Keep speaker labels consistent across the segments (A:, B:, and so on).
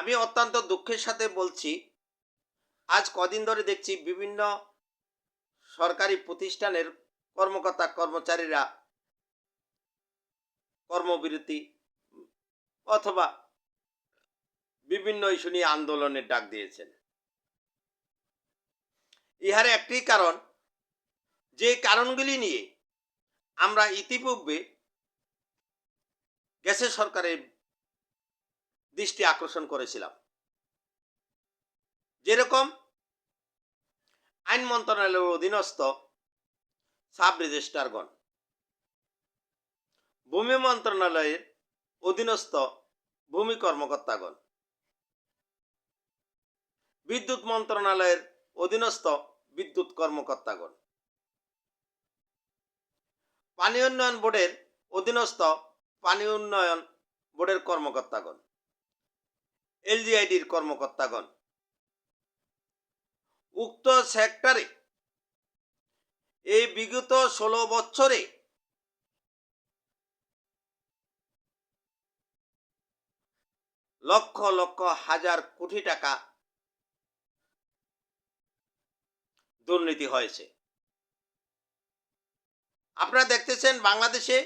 A: আমি অত্যন্ত দুঃখের সাথে বলছি, আজ কদিন ধরে দেখছি বিভিন্ন সরকারি প্রতিষ্ঠানের কর্মকর্তা কর্মচারীরা কর্মবিরতি অথবা বিভিন্ন ইস্যু নিয়ে আন্দোলনের ডাক দিয়েছেন। ইহার একটি কারণ, যে কারণগুলি নিয়ে আমরা ইতিপূর্বে গ্যাসের সরকারের দৃষ্টি আকর্ষণ করেছিলাম। যেরকম আইন মন্ত্রণালয়ের অধীনস্থ সাব রেজিস্ট্রারগণ ভূমি মন্ত্রণালয়ের অধীনস্থ ভূমি কর্মকর্তাগণ, বিদ্যুৎ মন্ত্রণালয়ের অধীনস্থ বিদ্যুৎ কর্মকর্তাগণ, পানি উন্নয়ন বোর্ডের অধীনস্থ পানি উন্নয়ন বোর্ডের কর্মকর্তাগণ। এলজিআইডির কর্মকর্তাগণ। উক্ত সেক্টরে এই বিগত ষোলো বছরে লক্ষ লক্ষ হাজার কোটি টাকা দুর্নীতি হয়েছে। আপনারা দেখতেছেন বাংলাদেশে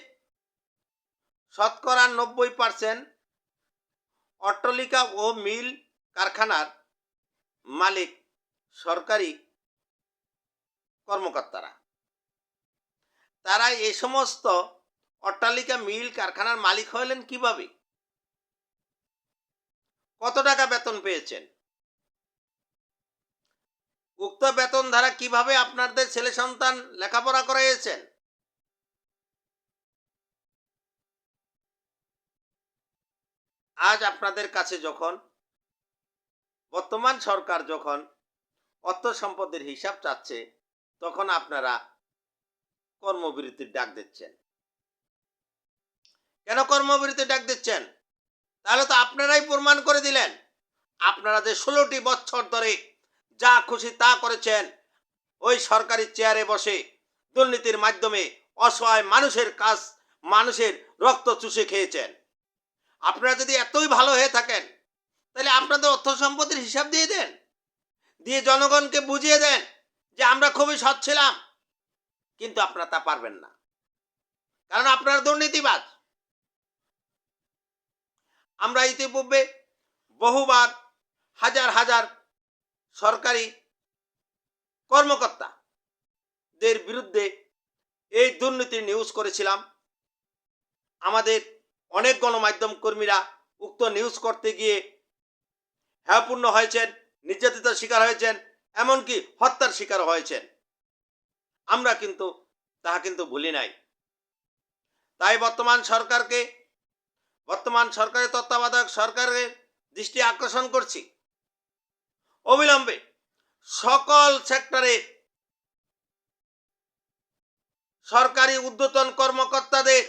A: শতকরা নব্বই পার্সেন্ট অট্টালিকা ও মিল কারখানার মালিক সরকারি কর্মকর্তারা। তারা এই সমস্ত অট্টালিকা, মিল কারখানার মালিক হলেন কীভাবে? কত টাকা বেতন পেয়েছেন? উক্ত বেতন ধারা কীভাবে আপনাদের ছেলে সন্তান লেখাপড়া করাইয়েছেন? আজ আপনাদের কাছে যখন, বর্তমান সরকার যখন অর্থ সম্পদের হিসাব চাচ্ছে, তখন আপনারা কর্মবিরতির ডাক দিচ্ছেন। কেন কর্মবিরতির ডাক দিচ্ছেন? তাহলে তো আপনারাই প্রমাণ করে দিলেন। আপনারা যে ষোলোটি বছর ধরে যা খুশি তা করেছেন, ওই সরকারি চেয়ারে বসে দুর্নীতির মাধ্যমে অসহায় মানুষের কাজ, মানুষের রক্ত চুষে খেয়েছেন। আপনারা যদি এতই ভালো হয়ে থাকেন, তাহলে আপনাদের অর্থ সম্পত্তির হিসাব দিয়ে দেন। দিয়ে জনগণকে বুঝিয়ে দেন যে আমরা খুবই সৎ ছিলাম, কিন্তু আপনারা তা পারবেন না। কারণ আপনারা দুর্নীতিবাজ। আমরা ইতিপূর্বে বহুবার, হাজার হাজার সরকারি কর্মকর্তাদের বিরুদ্ধে এই দুর্নীতির নিউজ করেছিলাম। আমাদের অনেক গণমাধ্যম কর্মীরা উক্ত নিউজ করতে গিয়ে হ্যাপূর্ণ হয়েছেন নির্যাতিত শিকার হয়েছেন, এমনকি হত্যার শিকার হয়েছেন। আমরা কিন্তু তাহা কিন্তু ভুলি নাই। তাই বর্তমান সরকারকে, বর্তমান সরকারের তত্ত্বাবধায়ক সরকারের দৃষ্টি আকর্ষণ করছি। অবিলম্বে সকল সেক্টরে সরকারি উদ্যতন কর্মকর্তাদের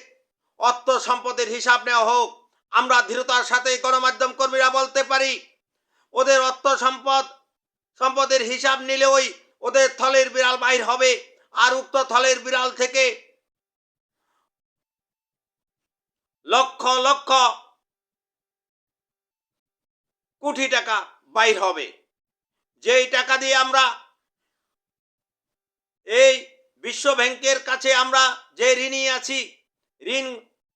A: অর্থ সম্পদের হিসাব নেওয়া হোক, আমরা ধীরতার সাথে গণমাধ্যম কর্মীরা বলতে পারি, ওদের অর্থ সম্পদ, সম্পদের হিসাব নিলে ওই ওদের থলের বিড়াল বাইর হবে, আর উক্ত থলের বিড়াল থেকে লক্ষ লক্ষ কোটি টাকা বাইর হবে। যেই টাকা দিয়ে আমরা এই বিশ্ব ব্যাংকের কাছে আমরা যে ঋণী আছি ঋণ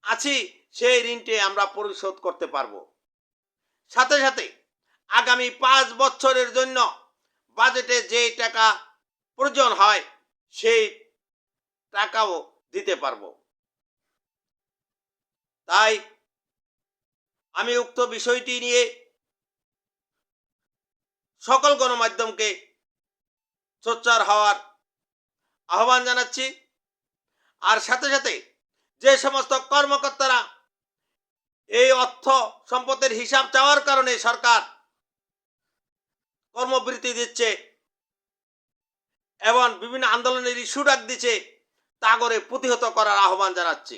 A: আছি, সেই ঋণটি আমরা পরিশোধ করতে পারব। সাথে সাথে আগামী পাঁচ বছরের জন্য বাজেটে যে টাকা প্রয়োজন হয়, সেই টাকাও দিতে পারব। তাই আমি উক্ত বিষয়টি নিয়ে সকল গণমাধ্যমকে সোচ্চার হওয়ার আহ্বান জানাচ্ছি। আর সাথে সাথে যে সমস্ত কর্মকর্তারা এই অর্থ সম্পদের হিসাব চাওয়ার কারণে সরকার কর্মবৃত্তি দিচ্ছে এবং বিভিন্ন আন্দোলনের ইস্যু ডাক দিচ্ছে, তা করে প্রতিহত করার আহ্বান জানাচ্ছি।